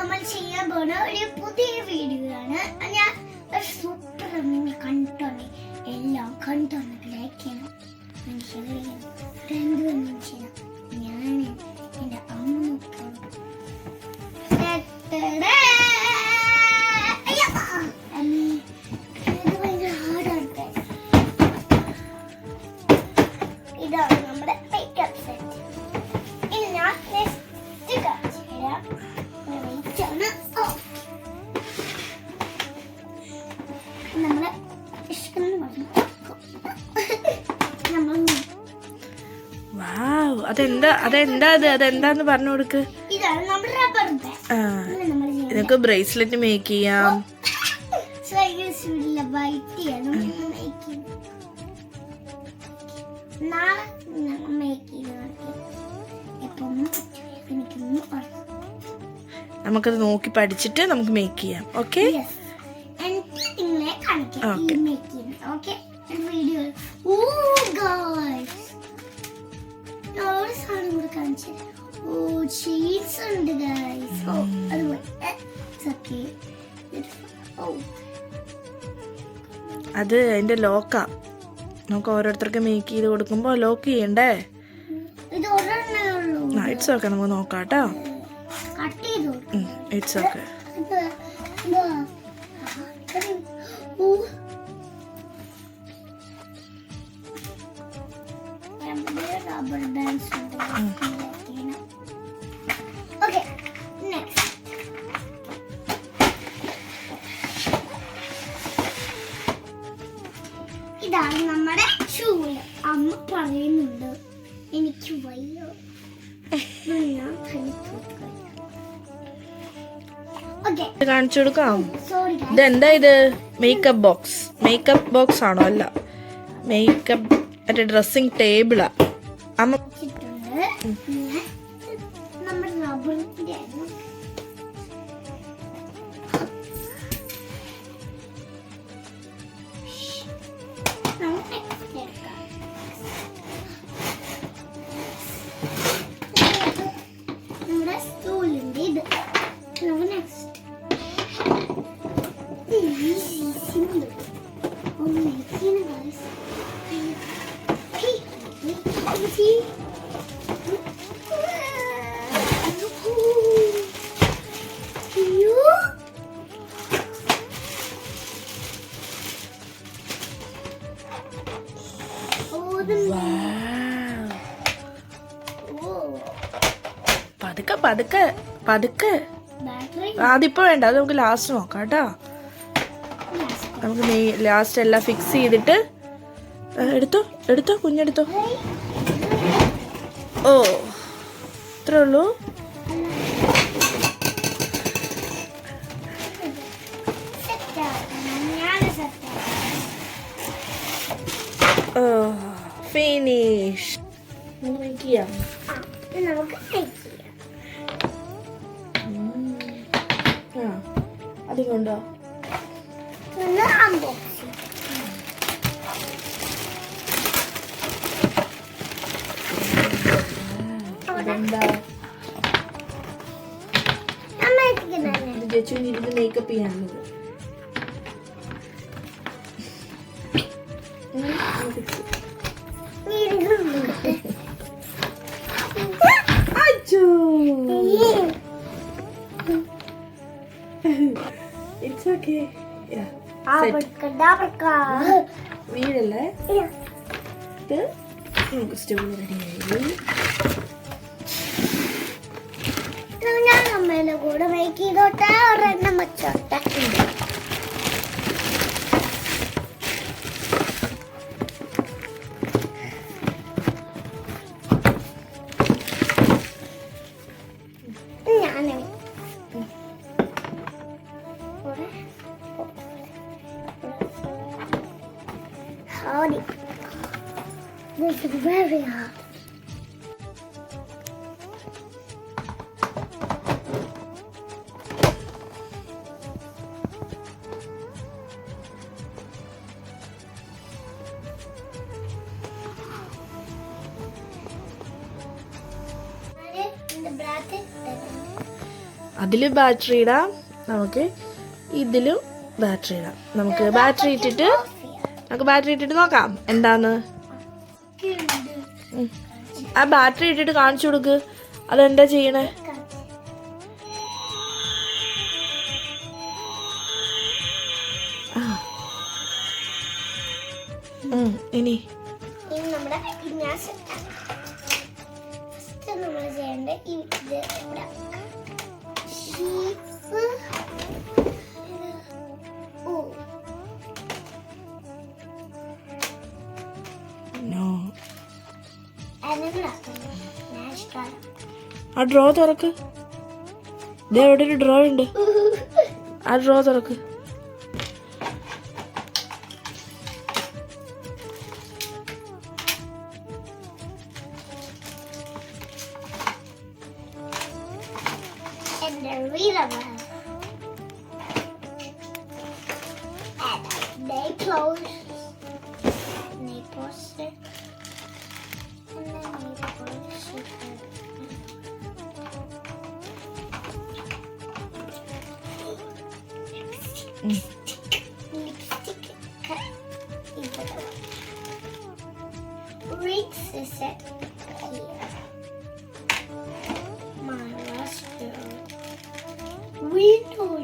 നമ്മൾ ചെയ്യാൻ പോണ ഒരു പുതിയ വീഡിയോ ആണ് ഞാൻ ഒരു സൂപ്പർ മിനി കണ്ടോണേ എല്ലാം കണ്ടോണ്ട് ലൈക്ക് ചെയ്യണം. ചെയ്യണം ഫ്രണ്ട് വാവ് അതെന്താ അതെന്താ അത്? അതെന്താന്ന് പറഞ്ഞു കൊടുക്ക്. നിനക്ക് ബ്രേസ്ലെറ്റ് മേക്ക് ചെയ്യാം. നമുക്കത് നോക്കി പഠിച്ചിട്ട് നമുക്ക് മേക്ക് ചെയ്യാം. ഓക്കെ അത് ഓക്കെ ഓ അത് അതിന്റെ ലോക്കാ നമുക്ക് ഓരോരുത്തർക്ക് മേക്ക് ചെയ്ത് കൊടുക്കുമ്പോൾ ലോക്ക് ചെയ്യണ്ടേ? ആ ഇറ്റ്സ് ഓക്കെ നമുക്ക് നോക്കാം കേട്ടോ it's okay rubber bands okay next ഇതാണ് നമ്മുടെ ചൂട് അമ്മ പറയുന്നുണ്ട് എനിക്ക് വയ്യ. ഞാൻ ഓക്കെ കാണിച്ചു കൊടുക്കാം. ഇതെന്താ ഇത് മേക്കപ്പ് ബോക്സ് മേക്കപ്പ് ബോക്സ് ആണോ? അല്ല. മേക്കപ്പ് മറ്റേ ഡ്രസ്സിങ് ടേബിളാ അമ്മ പതുക്കെ പതുക്കെ പതുക്കെ. അതിപ്പോ വേണ്ട അത് നമുക്ക് ലാസ്റ്റ് നോക്കാം കേട്ടോ Yes. നെയ് ലാസ്റ്റ് എല്ലാം ഫിക്സ് ചെയ്തിട്ട് എടുത്തോ എടുത്തോ കുഞ്ഞെടുത്തോ ഓ ഇത്രേ ഉള്ളൂ. ഓ ഫിനിഷ് നമുക്ക് ജച്ചുവിന് ഇരുന്ന് മേക്കപ്പ് ചെയ്യാനുള്ളത് Yeah. ഇത് നമുക്ക് സ്റ്റൂൾ റെഡിയായി ഞാൻ അമ്മേനെ കൂടെ മേക്ക് ചെയ്തോട്ടെ ഒരെണ്ണം വെച്ചോട്ടെ. ഞാനേ. Howdy. This is very hard. അതിൽ ബാറ്ററി ഇടാം നമുക്ക് ഇതിലും ബാറ്ററി ഇടാം നമുക്ക് ബാറ്ററി ഇട്ടിട്ട് നമുക്ക് ബാറ്ററി ഇട്ടിട്ട് നോക്കാം. എന്താന്ന്? ആ ബാറ്ററി ഇട്ടിട്ട് കാണിച്ചു കൊടുക്ക്. അതെന്താ ചെയ്യണേ? ഇനി. നമ്മൾ ആ ഡ്രോ തുറക്ക്. അവിടെ ഒരു ഡ്രോ ഉണ്ട്. ആ ഡ്രോ തുറക്ക്. They close. Bricks is set here. My last girl. Window